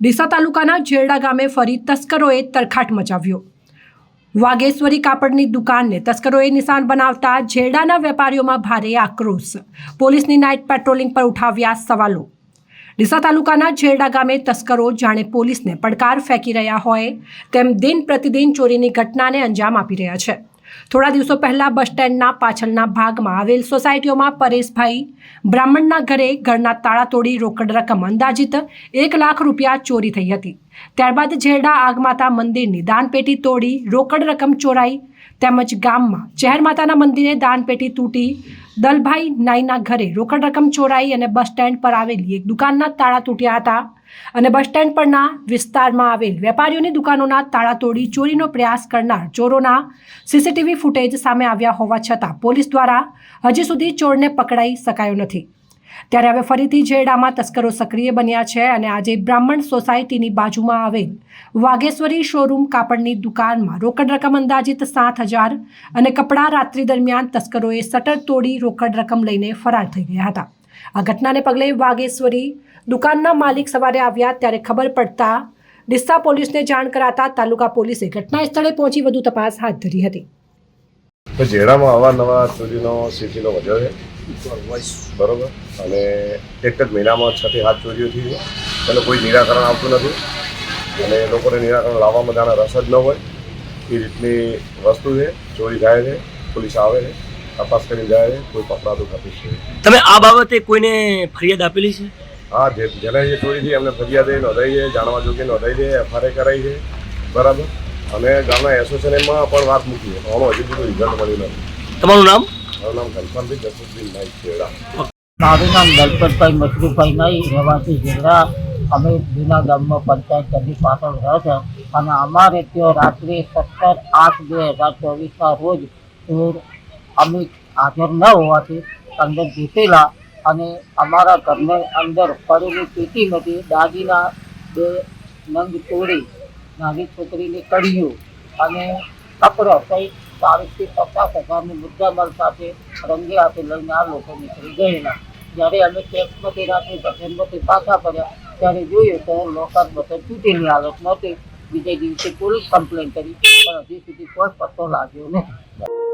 ડીસા તાલુકાના જેરડા ગામે ફરી તસ્કરોએ તરખાટ મચાવ્યો. વાઘેશ્વરી કાપડની દુકાનને તસ્કરોએ નિશાન બનાવતા જેરડાના વેપારીઓમાં ભારે આક્રોશ. પોલીસની નાઇટ પેટ્રોલિંગ પર ઉઠાવ્યા સવાલો. ડીસા તાલુકાના જેરડા ગામે તસ્કરો જાણે પોલીસને પડકાર ફેંકી રહ્યા હોય, તેમ દિન પ્રતિદિન ચોરીની ઘટનાને અંજામ આપી રહ્યા છે. થોડા દિવસો પહેલાં બસ સ્ટેન્ડના પાછળના ભાગમાં આવેલ સોસાયટીઓમાં પરેશભાઈ બ્રાહ્મણના ઘરે ઘરના તાળા તોડી રોકડ રકમ અંદાજિત એક લાખ રૂપિયા ચોરી થઈ હતી. ત્યારબાદ ઝેરડા આગમાતા મંદિરની દાનપેટી તોડી રોકડ રકમ ચોરાઈ તેમજ ગામમાં ચહેર માતાના મંદિરે દાનપેટી તૂટી દલભાઈ નાઈના ઘરે રોકડ રકમ ચોરાઈ અને બસ સ્ટેન્ડ પર આવેલી એક દુકાનના તાળા તૂટ્યા હતા. અને બસ સ્ટેન્ડ પરના વિસ્તારમાં આવેલ વેપારીઓની દુકાનોના તાળા તોડી ચોરીનો પ્રયાસ કરનાર ચોરોના સીસીટીવી ફૂટેજ સામે આવ્યા હોવા છતાં પોલીસ દ્વારા હજી સુધી ચોરને પકડાઈ શકાયો નથી. ત્યારે હવે ફરીથી જેડામાં તસ્કરો સક્રિય બન્યા છે અને આજે બ્રાહ્મણ સોસાયટીની બાજુમાં આવેલ વાઘેશ્વરી શોરૂમ કાપડની દુકાનમાં રોકડ રકમ અંદાજિત સાત હજાર અને કપડાં રાત્રિ દરમિયાન તસ્કરોએ શટર તોડી રોકડ રકમ લઈને ફરાર થઈ ગયા હતા. આ ઘટનાને પગલે વાઘેશ્વરી દુકાનના માલિક સવારે આવ્યા ત્યારે ખબર પડતા ડિસ્સા પોલીસને જાણ કરાતા તાલુકા પોલીસે ઘટના સ્થળે પહોંચી વધુ તપાસ હાથ ધરી હતી. તો જેડામાં અવારનવાર ચોરીનો સ્થિતિનો વધ્યો છે. બરોબર? અને એક જ મહિનામાં છ થી સાત ચોરીઓ થઈ છે. એનું કોઈ નિરાકરણ આવતું નથી. અને લોકોને નિરાકરણ લાવવામાં જાણે રસ જ ન હોય. એ રીતની વસ્તુ છે. ચોરી થાય છે. પોલીસ આવે છે. તપાસ કરીને જાય કોઈ પકડાતું નથી છે તમે આ બાબતે કોઈને ફરિયાદ આપેલી છે? હા જે જેને જે ચોરી થઈ એમને ફરિયાદ એ નોંધાઈ છે જાણવા જોગે નોંધાઈ છે એફઆરઆઈ કરાઈ છે બરાબર? અને ગામના એસોસિએશનમાં પણ વાત મૂકી છે આનો હજી બધું રિઝલ્ટ મળ્યું નથી. તમારું નામ? મારું નામ ઘનશ્યામભાઈ જસુદીન નાઈક ખેડા મારું નામ દલપતભાઈ મસરૂભાઈ નાઈ રહેવાસી જિલ્લા અમે જૂના ગામમાં પંચાયત સભી પાછળ રહે છે અને અમારે ત્યાં રાત્રે સત્તર આઠ બે હજાર ચોવીસના રોજ અમે હાજર ન હોવાથી અંદર જીતેલા અને અમારા ઘરની અંદર પડેલી પેટીમાંથી દાદીના બે નંગ તોડી નાની છોકરીને કઢ્યું અને કપડો કંઈ ચાલીસથી પચાસ હજારની મુદ્દામાલ સાથે રંગે હાથે લઈને આ લોકો નીકળી ગયેલા. જ્યારે અમે ટેક્સમાંથી રાત્રે ભજનમાંથી પાછા પડ્યા, ત્યારે જોયું તો લોકર બધા તૂટેલી હાલત નહોતી. બીજે દિવસે પોલીસ કમ્પ્લેન કરી, પણ હજી સુધી કોઈ પત્તો લાગ્યો નથી